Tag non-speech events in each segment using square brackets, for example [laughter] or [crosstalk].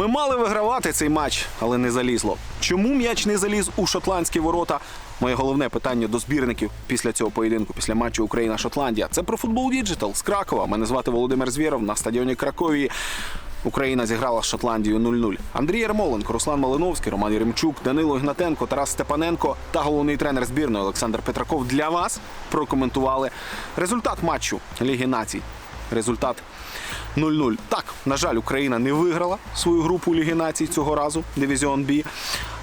Ми мали вигравати цей матч, але не залізло. Чому м'яч не заліз у шотландські ворота? Моє головне питання до збірників після цього поєдинку, після матчу Україна-Шотландія. Це про футбол Діджитал з Кракова. Мене звати Володимир Звєров на стадіоні Краковії. Україна зіграла з Шотландією 0-0. Андрій Ярмоленко, Руслан Малиновський, Роман Єремчук, Данило Ігнатенко, Тарас Степаненко та головний тренер збірної Олександр Петраков для вас прокоментували результат матчу Ліги Націй. Результат 0-0. Так, на жаль, Україна не виграла свою групу Ліги Націй цього разу, Дивізіон Бі.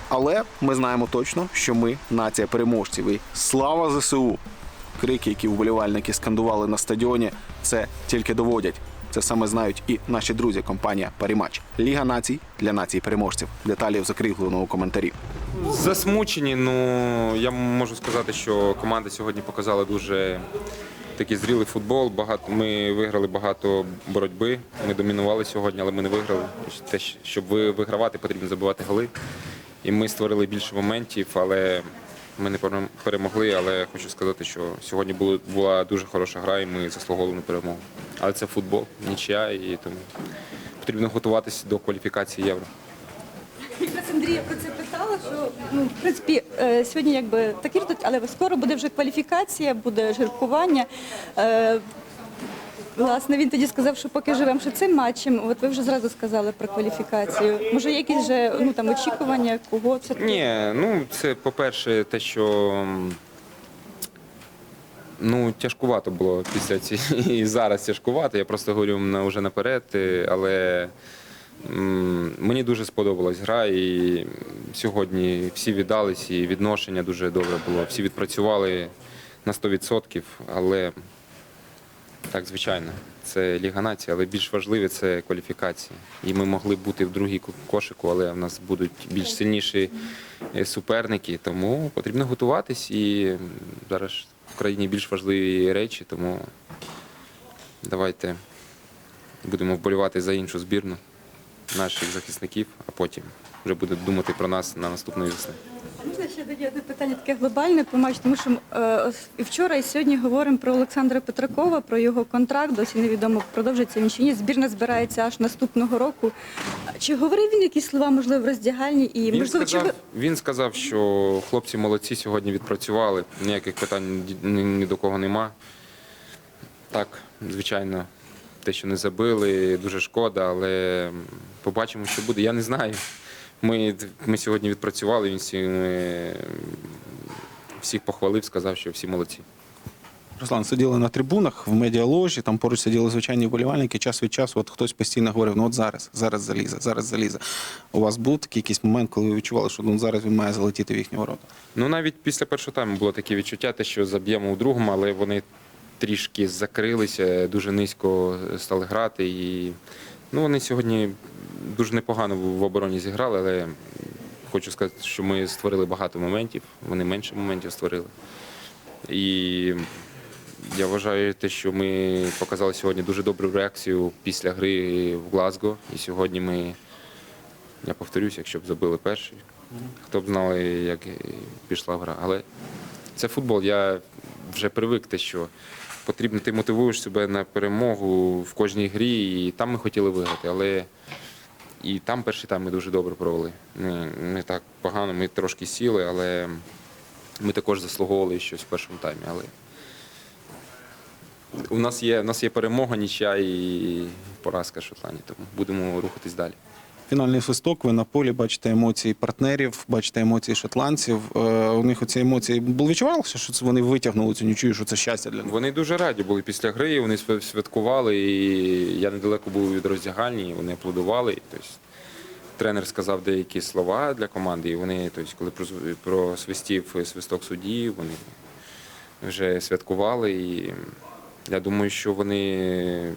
Але ми знаємо точно, що ми нація переможців. І слава ЗСУ! Крики, які вболівальники скандували на стадіоні, це тільки доводять. Це саме знають і наші друзі, компанія Парімач. Ліга націй для націй переможців. Деталі в закріпленому коментарі. Засмучені. Ну я можу сказати, що команда сьогодні показала дуже такий зрілий футбол. Багато ми виграли багато боротьби. Ми домінували сьогодні, але ми не виграли. Те, щоб вигравати, потрібно забивати голи. І ми створили більше моментів, але ми не перемогли. Але хочу сказати, що сьогодні була дуже хороша гра, і ми заслуговували на перемогу. Але це футбол, нічия, і тому потрібно готуватися до кваліфікації євро. Якраз Андрія про це питала, що ну, в принципі е, сьогодні якби такі ждуть, але скоро буде вже кваліфікація, буде жеребкування. Е, Власне, він тоді сказав, що поки живемо ще цим матчем, от ви вже зразу сказали про кваліфікацію. Може, якісь вже ну там очікування, кого це Ні, ну це по-перше, те, що ну, тяжкувато було після цієї [laughs] і зараз тяжкувато. Я просто говорю вже наперед, е, але мені дуже сподобалась гра, і сьогодні всі віддались, і відношення дуже добре було. Всі відпрацювали на 100%, але так, звичайно, це Ліга нації, але більш важливе це кваліфікація. І ми могли бути в другій кошику, але в нас будуть більш сильніші е, суперники. Тому потрібно готуватись і зараз в країні більш важливі речі, тому давайте будемо вболівати за іншу збірну наших захисників, а потім вже будуть думати про нас на наступної весни. Можна ще тоді одне питання таке глобальне по матчу, тому що е, і вчора, і сьогодні говоримо про Олександра Петракова, про його контракт. Досі невідомо, продовжиться він чи ні. Збірна збирається аж наступного року. Чи говорив він якісь слова, можливо, в роздягальні? І Він можливо, чи сказав, ви він сказав, що хлопці молодці сьогодні відпрацювали, ніяких питань ні, ні до кого нема. Так, звичайно, те, що не забили, дуже шкода, але побачимо, що буде. Я не знаю. Ми, ми сьогодні відпрацювали, він всі, всіх похвалив, сказав, що всі молодці. Руслан, сиділи на трибунах в медіаложі, там поруч сиділи звичайні вболівальники. Час від часу, от хтось постійно говорив, ну от зараз, зараз залізе, зараз залізе. У вас був такий якийсь момент, коли ви відчували, що ну зараз він має залетіти в їхні ворота. Ну навіть після першого тайму було таке відчуття, те, що заб'ємо у другому, але вони трішки закрилися, дуже низько стали грати. І ну, вони сьогодні дуже непогано в обороні зіграли, але хочу сказати, що ми створили багато моментів, вони менше моментів створили. І я вважаю те, що ми показали сьогодні дуже добру реакцію після гри в Глазго. І сьогодні ми, я повторюся, якщо б забили перший, хто б знали, як пішла гра. Але це футбол. Я вже привик те, що потрібно, ти мотивуєш себе на перемогу в кожній грі, і там ми хотіли виграти, але і там перший тайм ми дуже добре провели. Не, не так погано, ми трошки сіли, але ми також заслуговували щось в першому таймі. Але у нас є, у нас є перемога, нічия і поразка Шотландії, тому будемо рухатись далі. Фінальний свисток, ви на полі бачите емоції партнерів, бачите емоції шотландців. Е, у них оці емоції було відчувалося, що вони витягнули цю нічию, що це щастя для них. Вони дуже раді були після гри, вони святкували, і я недалеко був від роздягальні, вони аплодували. Тобто, тренер сказав деякі слова для команди, і вони, тобто, коли просвистів свисток судді, вони вже святкували. І я думаю, що вони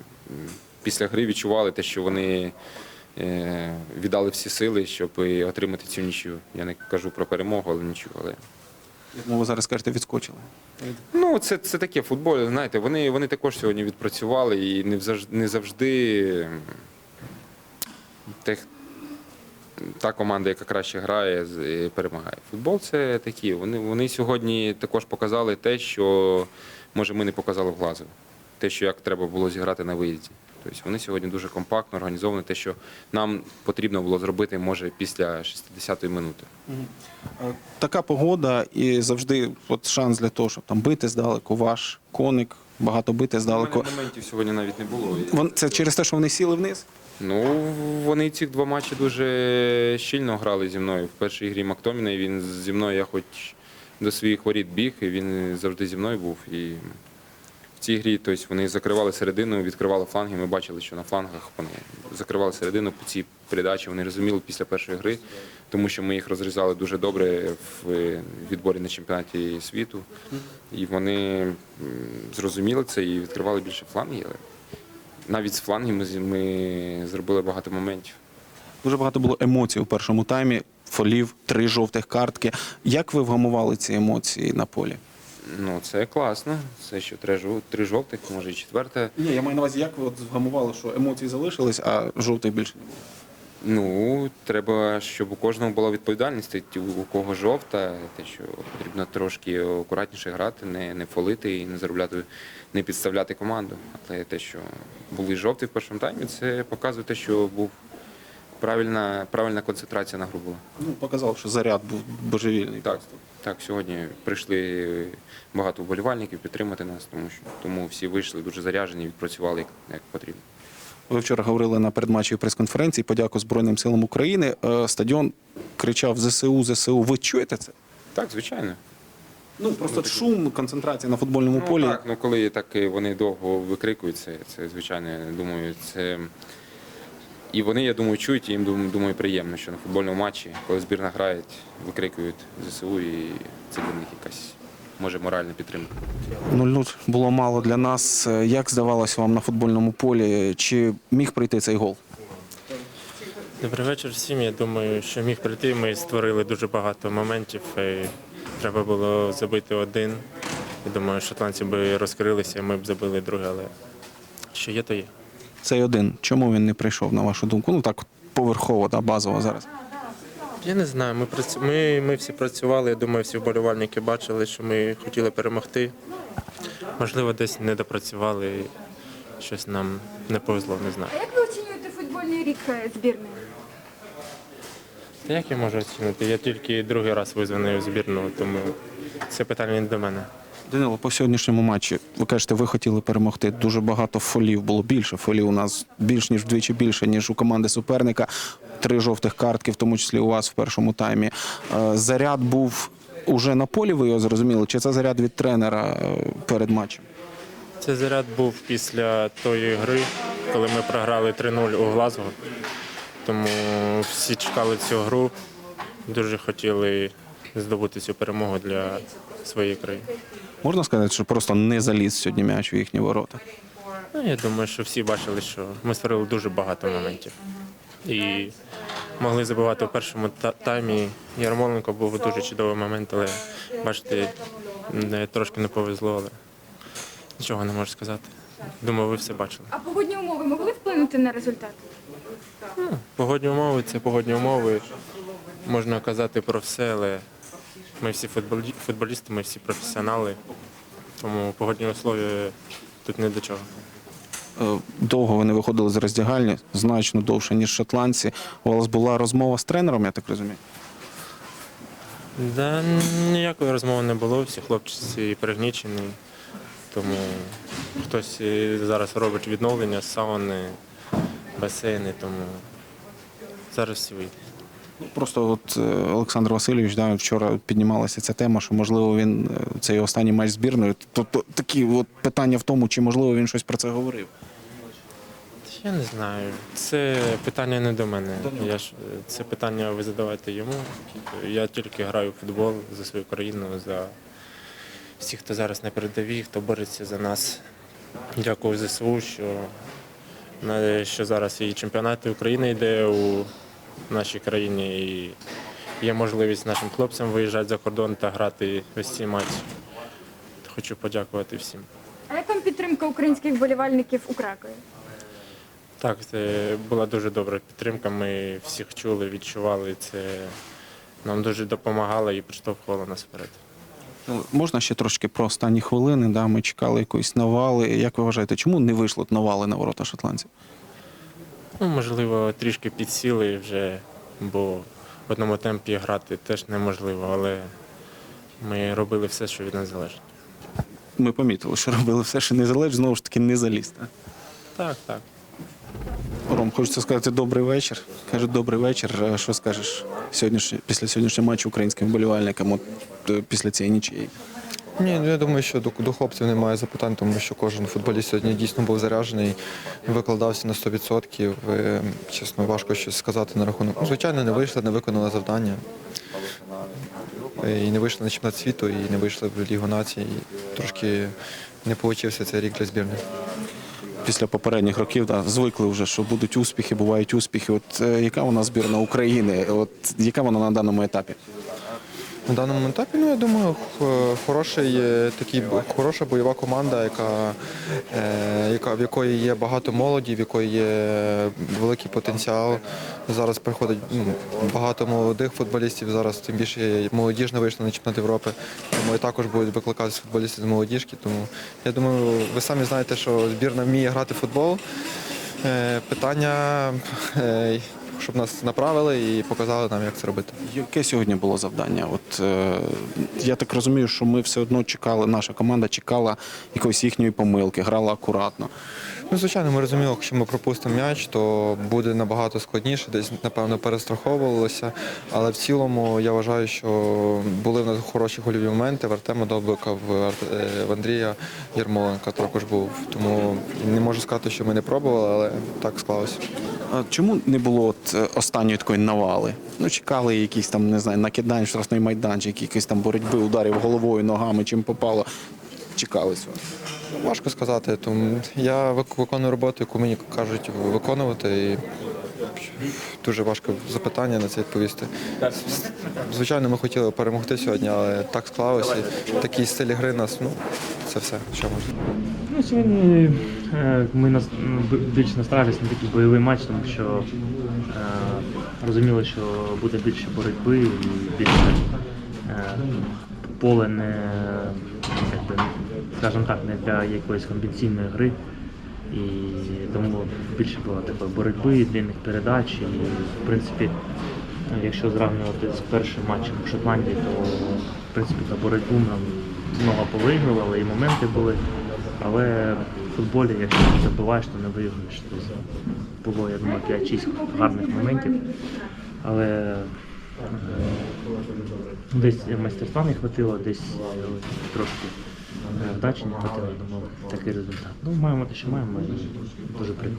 після гри відчували те, що вони віддали всі сили, щоб і отримати цю нічю. Я не кажу про перемогу, але нічого. Але Я думаю, ви зараз кажете, відскочили. Ну, це, це таке футбол, знаєте, вони, вони також сьогодні відпрацювали і не завжди, не завжди тех, та команда, яка краще грає, е, перемагає. Футбол це такі. Вони, вони сьогодні також показали те, що може ми не показали в Глазово. Те, що як треба було зіграти на виїзді. Тобто вони сьогодні дуже компактно організовані, те, що нам потрібно було зробити, може, після 60-ї минути. Така погода і завжди от шанс для того, щоб там бити здалеку. Ваш коник, багато бити У здалеку. мене моментів сьогодні навіть не було. Вон- Це через те, що вони сіли вниз? Ну, вони ці два матчі дуже щільно грали зі мною. В першій грі Мактоміна він зі мною, я хоч до своїх воріт біг, і він завжди зі мною був. І в цій грі тобто, вони закривали середину, відкривали фланги. Ми бачили, що на флангах вони закривали середину по цій передачі. Вони розуміли після першої гри, тому що ми їх розрізали дуже добре в відборі на чемпіонаті світу. І вони зрозуміли це і відкривали більше флангів. Навіть з флангів ми, ми зробили багато моментів. Дуже багато було емоцій у першому таймі. Фолів, три жовтих картки. Як ви вгамували ці емоції на полі? Ну, це класно. Це що три, жов- три жовтих, може і четверте. Ні, я маю на увазі, як ви от вгамували, що емоції залишились, а жовтих більше не було. Ну, треба, щоб у кожного була відповідальність. У кого жовта, те, що потрібно трошки акуратніше грати, не, не фолити і не заробляти, не підставляти команду. Але те, що були жовті в першому таймі, це показує те, що був правильна, правильна концентрація на гру була. Ну, показав, що заряд був божевільний. Так, так, сьогодні прийшли багато вболівальників підтримати нас, тому що тому всі вийшли дуже заряжені, відпрацювали як, як потрібно. Ви вчора говорили на передматчевій прес-конференції. Подяку Збройним силам України. Е, Стадіон кричав ЗСУ, ЗСУ. Ви чуєте це? Так, звичайно. Ну просто шум, концентрація на футбольному Ну, полі. так, ну коли так е, вони довго викрикують, це, це звичайно, я думаю, це. І вони, я думаю, чують, і їм думаю, приємно, що на футбольному матчі, коли збірна грає, викрикують ЗСУ, і це для них якась може моральна підтримка. 0-0 було мало для нас. Як здавалось вам на футбольному полі? Чи міг прийти цей гол? Добрий вечір всім. Я думаю, що міг прийти. Ми створили дуже багато моментів. І треба було забити один. Я думаю, шотландці би розкрилися, ми б забили другий, але що є, то є. Цей один. Чому він не прийшов, на вашу думку? Ну так поверхово, да, базово зараз. Я не знаю. Ми працю... ми, ми всі працювали. Я думаю, всі вболівальники бачили, що ми хотіли перемогти. Можливо, десь не допрацювали, і щось нам не повезло, не знаю. А як ви оцінюєте футбольний рік е, збірної? Та як я можу оцінити? Я тільки другий раз визваний у збірну, тому це питання не до мене. Данило, по сьогоднішньому матчі, ви кажете, ви хотіли перемогти. Дуже багато фолів було більше. Фолів у нас більш ніж вдвічі більше, ніж у команди суперника. Три жовтих картки, в тому числі у вас в першому таймі. Е, Заряд був уже на полі, ви його зрозуміли? Чи це заряд від тренера е, перед матчем? Цей заряд був після тої гри, коли ми програли 3-0 у Глазго. Тому всі чекали цю гру, дуже хотіли здобути цю перемогу для своєї країни. Можна сказати, що просто не заліз сьогодні м'яч у їхні ворота. Ну, я думаю, що всі бачили, що ми створили дуже багато моментів. І могли забивати в першому таймі. Ярмоленко був дуже чудовий момент, але бачите, не- трошки не повезло, але нічого не можу сказати. Думаю, ви все бачили. А погодні умови могли вплинути на результат? Погодні умови це погодні умови. Можна казати про все, але ми всі футболісти, ми всі професіонали. Тому погодні условия тут не до чого. Е, Довго вони виходили з роздягальні, значно довше, ніж шотландці. У вас була розмова з тренером, я так розумію. Да, ніякої розмови не було, всі хлопці пригнічені. Тому хтось зараз робить відновлення, сауни, басейни, тому зараз всі вийдуть. Просто от е, Олександр Васильович да, вчора піднімалася ця тема, що можливо він е, це його останній матч збірною. Тобто такі от питання в тому, чи можливо він щось про це говорив. Я не знаю. Це питання не до мене. Я ж це питання ви задавайте йому. Я тільки граю в футбол за свою країну, за всіх, хто зараз на передовій, хто бореться за нас. Дякую ЗСУ, що, що зараз і чемпіонат України йде у нашій країні, і є можливість нашим хлопцям виїжджати за кордон та грати ось ці матчі. Хочу подякувати всім. А як вам підтримка українських вболівальників у Кракові? Так, це була дуже добра підтримка. Ми всіх чули, відчували це. Нам дуже допомагало і підштовхувало нас вперед. Ну, Можна ще трошки про останні хвилини. Да? Ми чекали якоїсь навали. Як ви вважаєте, чому не вийшло навали на ворота шотландців? Ну, можливо, трішки підсіли вже, бо в одному темпі грати теж неможливо, але ми робили все, що від нас залежить. Ми помітили, що робили все, що не залежить, знову ж таки не заліз. Так? Так, так. Ром, хочеться сказати добрий вечір. Кажуть, добрий вечір. Що скажеш сьогоднішній, після сьогоднішнього матчу українським вболівальникам, от е, після цієї нічиєї? Ні, ну, я думаю, що до, до хлопців немає запитань, тому що кожен футболіст сьогодні дійсно був заряджений, викладався на 100%. Е, Чесно, важко щось сказати на рахунок. Ну, звичайно, не вийшли, не виконали завдання. І не вийшли на чемпіонат світу, і не вийшли в Лігу націй. І трошки не вийшов цей рік для збірної. Після попередніх років да, звикли вже, що будуть успіхи, бувають успіхи. От е, яка вона збірна України? От яка вона на даному етапі? На даному етапі, ну я думаю, хороший е, такий хороша бойова команда, яка, е, яка в якої є багато молоді, в якої є великий потенціал. Зараз приходить ну, багато молодих футболістів. Зараз тим більше молодіж не вийшла на чемпіонат Європи. Тому і також будуть викликатися футболісти з молодіжки. Тому я думаю, ви самі знаєте, що збірна вміє грати в футбол. Е, Питання, щоб нас направили і показали нам, як це робити. Яке сьогодні було завдання? От е, я так розумію, що ми все одно чекали, наша команда чекала якоїсь їхньої помилки, грала акуратно. Ну, звичайно, ми розуміли, якщо ми пропустимо м'яч, то буде набагато складніше, десь, напевно, перестраховувалося. Але в цілому я вважаю, що були в нас хороші гольові моменти. В Артема Довбика, в, в Андрія Єрмоленка також був. Тому не можу сказати, що ми не пробували, але так склалося. Чому не було от е, останньої такої навали? Ну, чекали якісь там, не знаю, накидань, штрафний майданчик, якісь там боротьби, ударів головою, ногами, чим попало. Чекали цього. Важко сказати. Тому я виконую роботу, яку мені кажуть виконувати. І дуже важко запитання на це відповісти. Звичайно, ми хотіли перемогти сьогодні, але так склалося. Такий стиль гри нас, ну, це все, що можна. Ну, сьогодні е, ми нас, ну, б- на такий бойовий матч, тому що е, розуміли, що буде більше боротьби і більше е, поле не, скажімо так, не для якоїсь комбінаційної гри. І тому більше було такої боротьби, длинних передач. І, в принципі, е, якщо зрівнювати з першим матчем в Шотландії, то в принципі за боротьбу нам много повигрували і моменти були. Але в футболі, якщо не забиваєш, то не виграєш. Тобто було, я думаю, 5-6 гарних моментів. Але е, десь майстерства не хватило, десь е, трошки е, вдачі не хватило, думав, такий результат. Ну, маємо те, що маємо, і дуже прикро.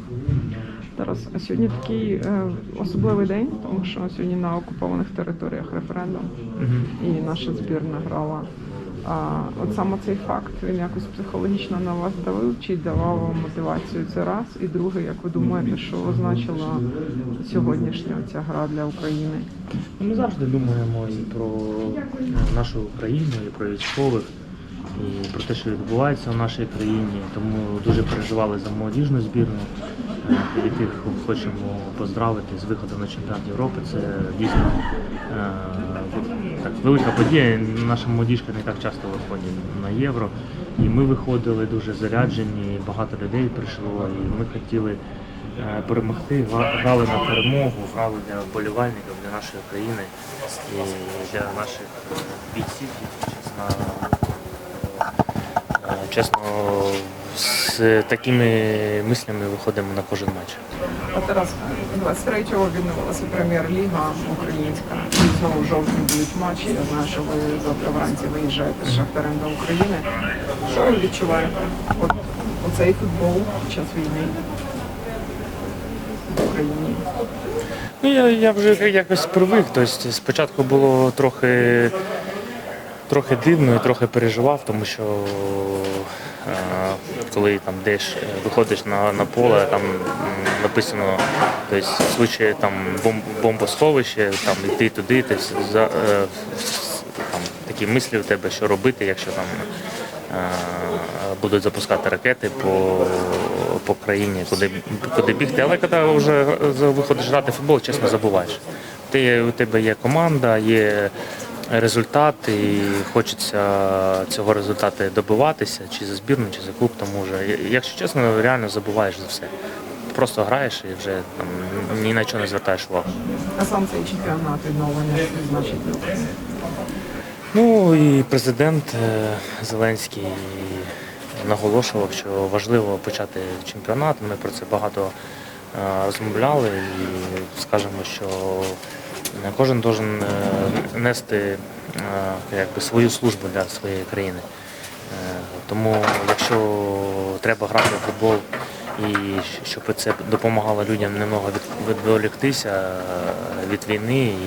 Тарас, а сьогодні такий е, особливий день, тому що сьогодні на окупованих територіях референдум і наша збірна грала. А от саме цей факт він якось психологічно на вас давив чи давав вам мотивацію це раз? І друге, як ви думаєте, що означила сьогоднішня ця гра для України? Ну, Ми завжди думаємо і про нашу Україну, і про військових, і про те, що відбувається в нашій країні. Тому дуже переживали за молодіжну збірну, е, яких хочемо поздравити з виходом на чемпіонат Європи. Це дійсно е, так, велика подія. Наша молодіжка не так часто виходить на євро. І ми виходили дуже заряджені, багато людей прийшло, і ми хотіли е, перемогти, грали на перемогу, грали для вболівальників, для нашої країни і для наших бійців. Чесно, е, чесно, з такими мислями виходимо на кожен матч. А Тарас, 23-го відновилася прем'єр-ліга українська. І знову жовтні будуть матчі. Я знаю, що ви завтра вранці виїжджаєте з Шахтарем до України. Що ви відчуваєте? От оцей футбол під час війни в Україні. Ну, я, я вже якось привик. Тобто спочатку було трохи, трохи дивно і трохи переживав, тому що е, коли там деш, е, виходиш на, на поле, там написано тобто, в там бом, бомбосховище, там йти туди, тобто, за, е, там, такі мислі у тебе, що робити, якщо там е, будуть запускати ракети по, по країні, куди, куди бігти. Але коли вже виходиш грати футбол, чесно забуваєш. Ти, у тебе є команда, є результат, і хочеться цього результату добиватися, чи за збірну, чи за клуб. Тому вже, якщо чесно, реально забуваєш за все. Просто граєш і вже там ні на чого не звертаєш увагу. А сам цей чемпіонат відновлення значить? Ну і президент е, Зеленський наголошував, що важливо почати чемпіонат. Ми про це багато е, розмовляли і скажемо, що кожен должен е, нести е, якби, свою службу для своєї країни. Е, Тому якщо треба грати в футбол і щоб це допомагало людям немного відволіктися е, від війни і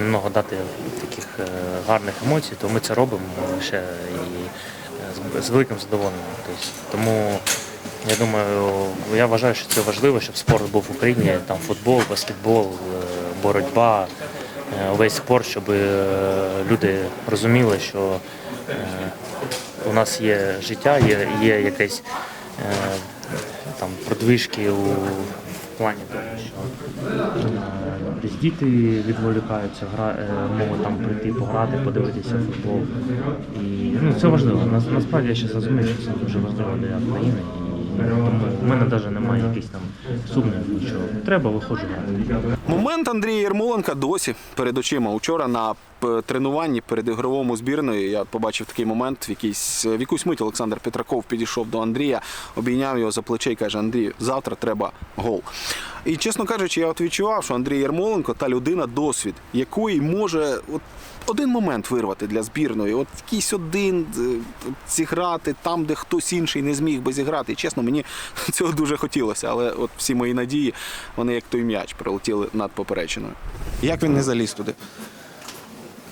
немного дати таких е, гарних емоцій, то ми це робимо ще і е, з- великим задоволенням. Тобто, тому я думаю, я вважаю, що це важливо, щоб спорт був в Україні, там футбол, баскетбол, е, боротьба, е, весь спорт, щоб е, люди розуміли, що е, у нас є життя, є, є якесь е, там продвижки у плані того, що е, десь діти відволікаються, гра, е, можуть там прийти пограти, подивитися футбол. І ну, це важливо. Насправді я зараз розумію, що це дуже важливо для країни. В мене навіть немає якихось там сумнівів, що треба виходжу. Момент Андрія Єрмоленка досі перед очима. Учора на тренуванні перед ігровому збірною я побачив такий момент. В, якийсь, в якусь мить Олександр Петраков підійшов до Андрія, обійняв його за плече і каже: Андрію, завтра треба гол. І чесно кажучи, я от відчував, що Андрій Єрмоленко та людина досвід, якої може от один момент вирвати для збірної. От якийсь один е, зіграти там, де хтось інший не зміг би зіграти. І чесно, мені [laughs] цього дуже хотілося, але от всі мої надії, вони як той м'яч прилетіли над поперечиною. Як він не заліз туди?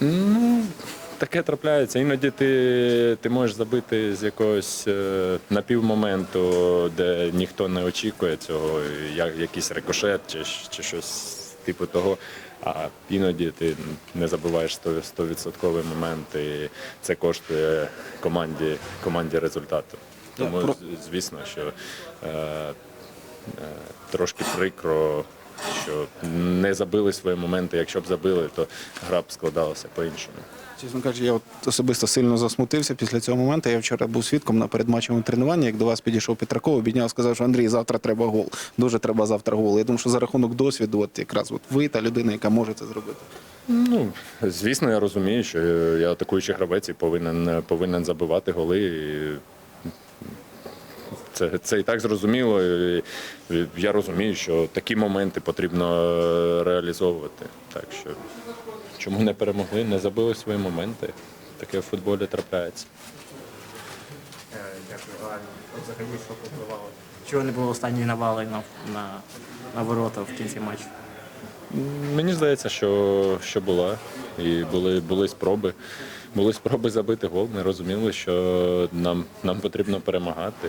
Ну, таке трапляється. Іноді ти, ти можеш забити з якогось е, напівмоменту, де ніхто не очікує цього, як якийсь рикошет чи, чи щось типу того. А іноді ти не забуваєш 100% момент, і це коштує команді, команді результату. Тому, звісно, що е, е, трошки прикро, що не забили свої моменти. Якщо б забили, то гра б складалася по-іншому. Чесно кажучи, я от особисто сильно засмутився після цього моменту. Я вчора був свідком на передматчевому тренуванні, як до вас підійшов Петраков, обідняв, сказав, що Андрій, завтра треба гол. Дуже треба завтра гол. Я думаю, що за рахунок досвіду, от якраз от ви та людина, яка може це зробити. Ну, звісно, я розумію, що я атакуючий гравець і повинен, повинен забивати голи. Це, це і так зрозуміло. Я розумію, що такі моменти потрібно е, реалізовувати. Так що чому не перемогли, не забили свої моменти. Таке в футболі трапляється. Дякую. А взагалі що попливало? Чого не було останньої навали на, на, на ворота в кінці матчу? Мені здається, що, що була. І були, були спроби. Були спроби забити гол. Ми розуміли, що нам, нам потрібно перемагати.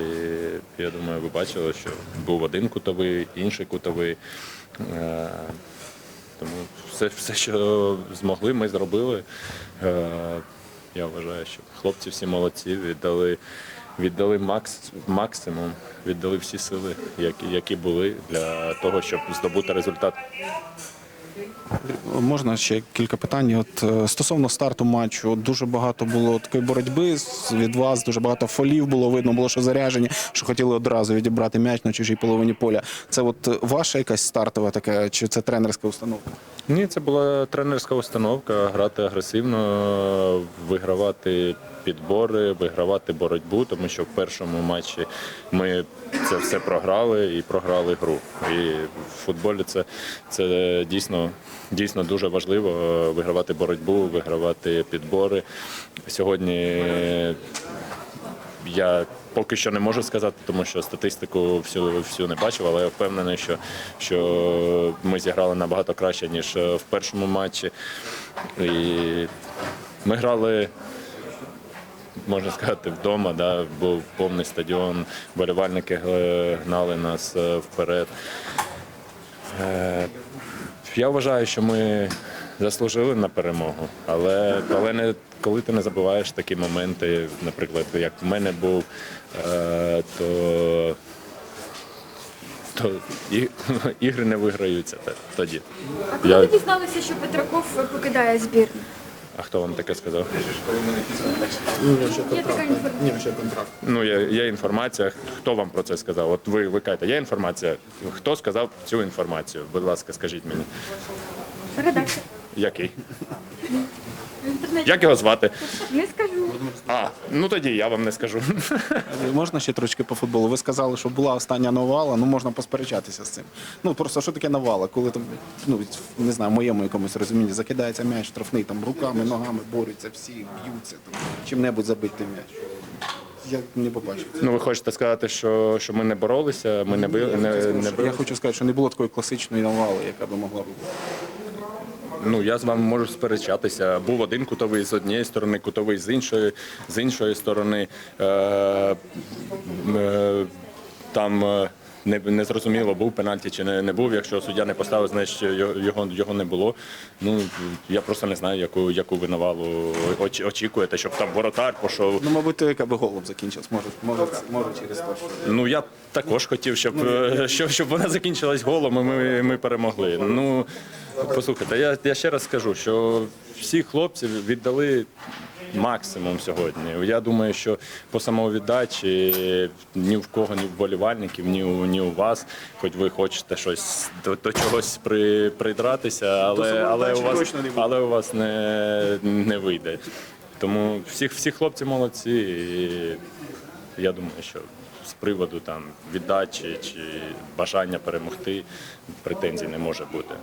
І я думаю, ви бачили, що був один кутовий, інший кутовий. Тому все, все, що змогли, ми зробили. Е, Я вважаю, що хлопці всі молодці, віддали, віддали макс, максимум, віддали всі сили, які, які були для того, щоб здобути результат. Можна ще кілька питань. От е, стосовно старту матчу, дуже багато було такої боротьби від вас, дуже багато фолів було видно, було що заряжені, що хотіли одразу відібрати м'яч на чужій половині поля. Це от е, ваша якась стартова така, чи це тренерська установка? Ні, це була тренерська установка грати агресивно, вигравати підбори, вигравати боротьбу, тому що в першому матчі ми це все програли і програли гру. І в футболі це, це дійсно, дійсно дуже важливо е, вигравати боротьбу, вигравати підбори. Сьогодні я поки що не можу сказати, тому що статистику всю, всю не бачив, але я впевнений, що, що ми зіграли набагато краще, ніж е, в першому матчі. І ми грали, можна сказати, вдома, да, був повний стадіон, болівальники гнали нас е, вперед. Е, Я вважаю, що ми заслужили на перемогу, але, але не, коли ти не забуваєш такі моменти, наприклад, як в мене був, е, то, то і, [laughs] ігри не виграються тоді. А коли Я- ви дізналися, що Петраков покидає збірну? А хто вам таке сказав? Є така інформація. Ну, є, є інформація. Хто вам про це сказав? От ви, ви кажете, є інформація. Хто сказав цю інформацію? Будь ласка, скажіть мені. Редакція. Який? Як його звати? Не скажу. А, ну тоді я вам не скажу. Можна ще трошки по футболу? Ви сказали, що була остання навала, ну можна посперечатися з цим. Ну просто що таке навала? Коли там, ну не знаю, в моєму якомусь розумінні закидається м'яч штрафний, там руками, ногами борються, всі б'ються, там чим-небудь забити м'яч. Я не побачив. Ну, ви хочете сказати, що, що ми не боролися, ми не били, не, не Я хочу сказати, що не було такої класичної навали, яка би могла бути. Ну я з вами можу сперечатися. Був один кутовий з однієї сторони, кутовий з іншої, з іншої сторони. Е, е, там е, не, не зрозуміло, був пенальті чи не, не був. Якщо суддя не поставив, значить його, його, його не було. Ну я просто не знаю, яку, яку ви навалу оч- очікуєте, щоб там воротар пішов. Ну, мабуть, той, яка би голом закінчилась. Може, може, може через те, що Ну я також хотів, щоб, е, щоб, щоб вона закінчилась голом, і ми, ми перемогли. Ну послухайте, я, я ще раз скажу, що всі хлопці віддали. Максимум сьогодні. Я думаю, що по самовіддачі ні в кого, ні в болівальників, ні у ні у вас, хоч ви хочете щось до, до чогось при, придратися, але, але, у вас, не але у вас не, не вийде. Тому всіх всі хлопці молодці. І я думаю, що приводу там віддачі чи бажання перемогти претензій не може бути.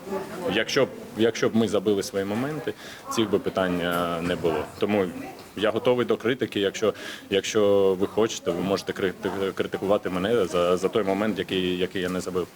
Якщо б якщо б ми забили свої моменти, цих би питань е, не було. Тому я готовий до критики. Якщо, якщо ви хочете, ви можете крити- критикувати мене за, за той момент, який, який я не забив.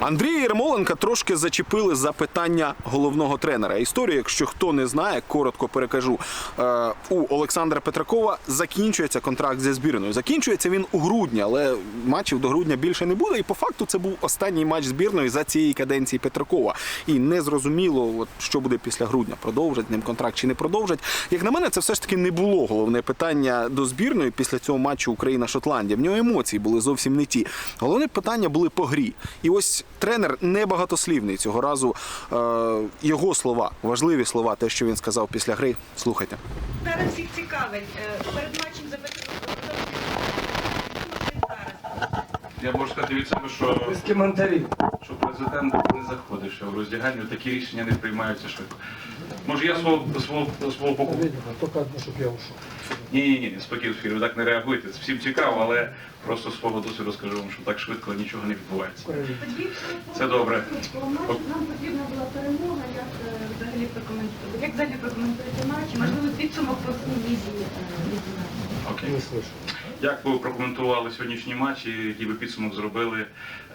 Андрія Єрмоленка трошки зачепили за питання головного тренера. Історію, якщо хто не знає, коротко перекажу. Е, у Олександра Петракова закінчується контракт зі збірною. Закінчується він у грудні, але матчів до грудня більше не буде. І по факту це був останній матч збірної за цієї каденції Петракова. І не зрозуміло, от, що буде після грудня. Продовжать ним контракт чи не продовжать. Як на мене, це все ж таки не було головне питання до збірної після цього матчу Україна-Шотландія. В нього емоції були зовсім не ті. Головне питання були по грі. І ось тренер небагатослівний цього разу. Е, його слова, важливі слова, те, що він сказав після гри. Слухайте. Зараз всіх цікавить. Е, Перед матчем запитали. Я можу сказати від себе, що, що президент не заходить ще в роздягальню, такі рішення не приймаються швидко. Може, я свого свого свого боку. Ні, ні, ні, спокійно, Софія, ви так не реагуєте. Це всім цікаво, але просто з свого досвіду скажу вам, що так швидко нічого не відбувається. Це добре. Нам потрібна була перемога. Як е, взагалі прокоментуєте? Як взагалі прокоментуєте матч? Можливо, підсумок по всій візі. Окей. Як ви прокоментували сьогоднішній матч і який ви підсумок зробили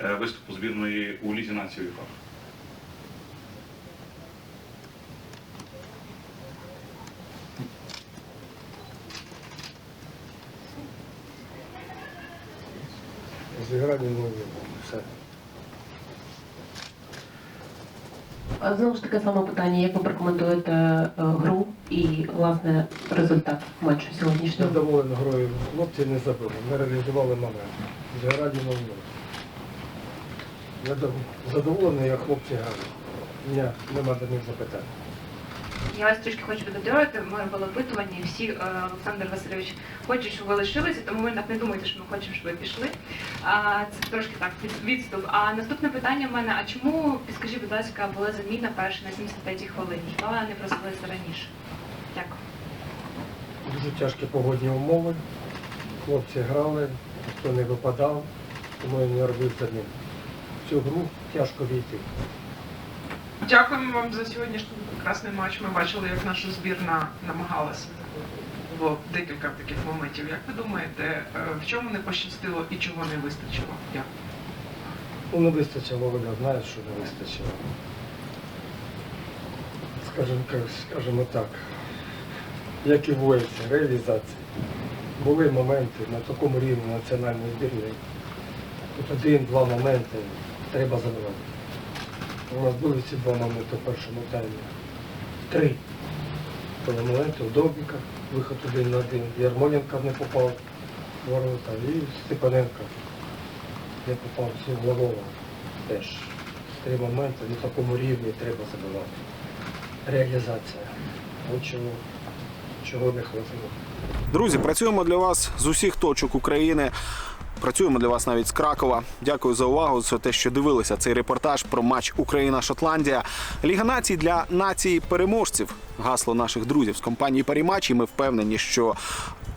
е, виступу збірної у Лізі нації УЄФА? Зіграли ну, все. А Знову ж таке саме питання, як ви прокоментуєте е, гру і власне результат матчу сьогоднішнього? Задоволений грою. Хлопці не забили, не реалізували момент. Зіграли 0 Я дов- задоволений, як хлопці грали. Ні, нема до них запитань. Я вас трішки хочу підготувати. Ми було опитування, всі е, Олександр Васильович хочуть, щоб ви лишилися, тому ви так не думайте, що ми хочемо, щоб ви пішли. Це трошки так відступ. А наступне питання в мене: а чому, підскажіть, будь ласка, була заміна перша на 75-й хвилині? Хіба не просилися раніше? Дякую. Дуже тяжкі погодні умови. Хлопці грали, ніхто не випадав, тому я не робив за ним. В цю гру тяжко війти. Дякуємо вам за сьогоднішній прекрасний матч. Ми бачили, як наша збірна намагалася. Було декілька таких моментів. Як ви думаєте, е, в чому не пощастило і чого не вистачило? Дякую. Ну, не вистачило, Оля, знає, що не вистачило. Скажімо, ка- скажімо так, як і воїться, реалізації. Були моменти на такому рівні національної збірної. Тут один-два моменти треба забивати. У нас були ці два моменти в першому таймі. Три. У Довбіка, виход один на один. Ярмоленко не попав в ворота і Степаненко не попав в цю Лавова теж. Три моменти на такому рівні треба забивати. реалізація. От чого, чого не хватило. Друзі, працюємо для вас з усіх точок України. Працюємо для вас навіть з Кракова. Дякую за увагу за те, що дивилися цей репортаж про матч Україна-Шотландія. Ліга націй для нації переможців. Гасло наших друзів з компанії Парімач. І ми впевнені, що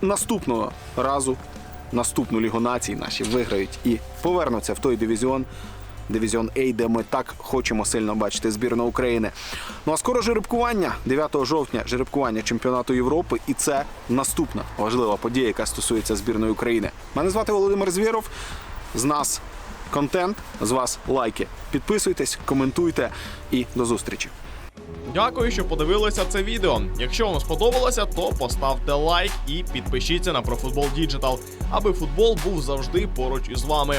наступного разу наступну лігу націй наші виграють і повернуться в той дивізіон. Дивізіон А, де ми так хочемо сильно бачити збірну України. Ну а скоро жеребкування 9 жовтня жеребкування чемпіонату Європи, і це наступна важлива подія, яка стосується збірної України. Мене звати Володимир Звєров. З нас контент, з вас лайки. Підписуйтесь, коментуйте і до зустрічі. Дякую, що подивилися це відео. Якщо вам сподобалося, то поставте лайк і підпишіться на ProFootball Digital, аби футбол був завжди поруч із вами.